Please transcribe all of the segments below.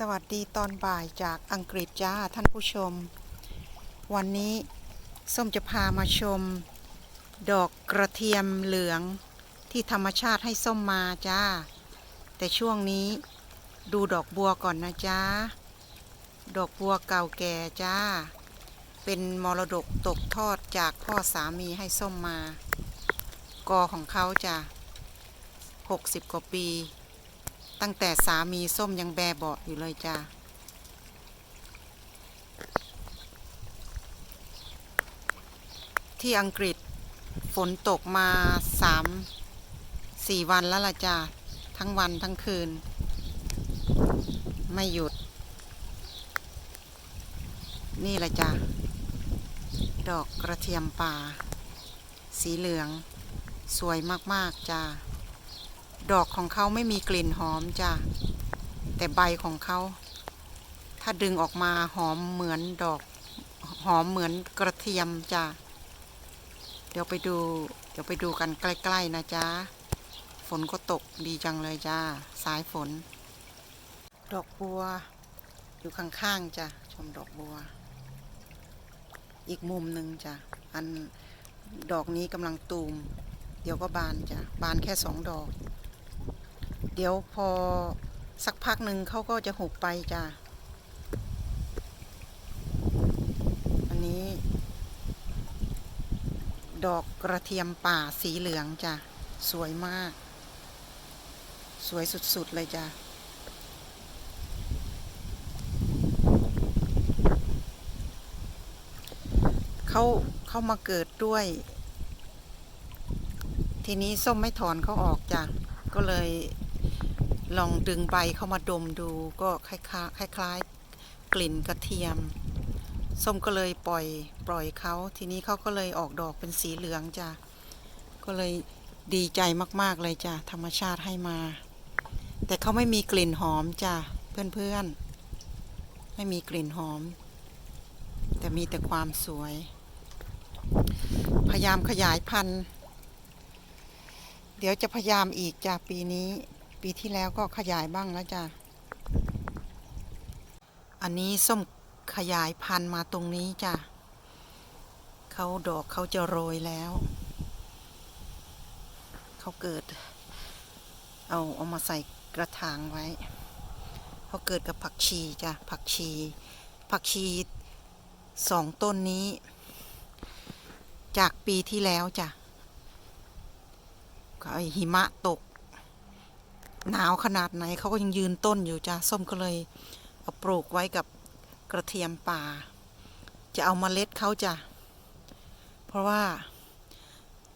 สวัสดีตอนบ่ายจากอังกฤษจ้าท่านผู้ชม วันนี้ส้มจะพามาชม ดอกกระเทียมเหลืองที่ธรรมชาติให้ส้มมาจ้า แต่ช่วงนี้ดูดอกบัวก่อนนะจ้า ดอกบัวเก่าแก่จ้า เป็นมรดกตกทอดจากพ่อสามีให้ส้มมา กอของเขาจ้ะ60กว่าปี ตั้งแต่สามีส้มยังแบเบาะอยู่เลยจ้าที่อังกฤษฝนตกมาสามสี่วันแล้วล่ะจ้าทั้งวันทั้งคืน ไม่หยุด นี่แหละจ้าดอกกระเทียมป่า สีเหลือง สวยมาก ๆ จ้า ดอกของเขาไม่มีกลิ่นหอมจ้ะ แต่ใบของเขา ถ้าดึงออกมาหอมเหมือนดอก หอมเหมือนกระเทียมจ้ะ เดี๋ยวไปดู เดี๋ยวไปดูกันใกล้ ๆ นะจ๊ะ ฝนก็ตกดีจังเลยจ้า สายฝน ดอกบัว อยู่ข้างๆจ้ะ ชมดอกบัว อีกมุมหนึ่งจ้ะ อันดอกนี้กำลังตูม เดี๋ยวก็บานจ้ะ บานแค่สองดอก เดี๋ยวพอสักพักหนึ่งเขาก็จะหุบไปจ้ะ อันนี้ ดอกกระเทียมป่าสีเหลืองจ้ะ สวยมาก สวยสุด ๆ เลยจ้ะเขาเขามาเกิดด้วย ทีนี้ส้มไม่ถอนเขาออกจ้ะ ก็เลย ลองดึงใบเข้ามาดมดูก็คล้ายๆคล้ายๆ กลิ่นกระเทียม ส้มก็เลยปล่อยปล่อยเขาทีนี้เขาก็เลยออกดอกเป็นสีเหลืองจ้ะก็เลยดีใจมากๆเลยจ้ะธรรมชาติให้มา แต่เขาไม่มีกลิ่นหอมจ้ะเพื่อนๆ ไม่มีกลิ่นหอม แต่มีแต่ความสวย พยายามขยายพันธุ์ เดี๋ยวจะพยายามอีกจ้ะปีนี้ ปีที่แล้วก็ขยายบ้างแล้วจ้ะ อันนี้ส้มขยายพันธุ์มาตรงนี้จ้ะเขาดอกเขาจะโรยแล้ว เขาเกิด เอาเอามาใส่กระถางไว้เขาเกิดกับผักชีจ้ะผักชี ผักชีสองต้นนี้ จากปีที่แล้วจ้ะก็ไอหิมะตก หนาวขนาดไหนเขาก็ยังยืนต้นอยู่จ้ะส้มก็เลยเอาปลูกไว้กับกระเทียมป่า จะเอามาเมล็ดเขาจ้ะเพราะว่า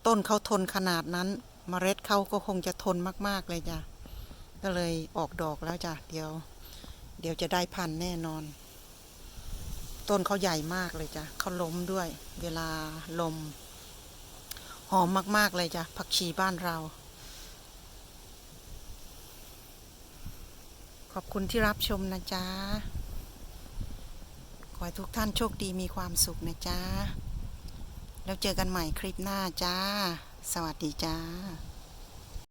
ต้นเขาทนขนาดนั้นมเมล็ดเขาก็คงจะทนมากๆเลยจ้ะก็เลยออกดอกแล้วจ้ะเดี๋ยว เดี๋ยวจะได้พันแน่นอน ต้นเขาใหญ่มากเลยจ้ะเขาล้มด้วย เวลาลมหอมมากๆเลยจ้ะผักชีบ้านเรา อบคุณที่รับชมนะจ๊ะ ขอให้ทุกท่านโชคดีมีความสุขนะจ๊ะ แล้วเจอกันใหม่คลิปหน้าจ้า สวัสดีจ้า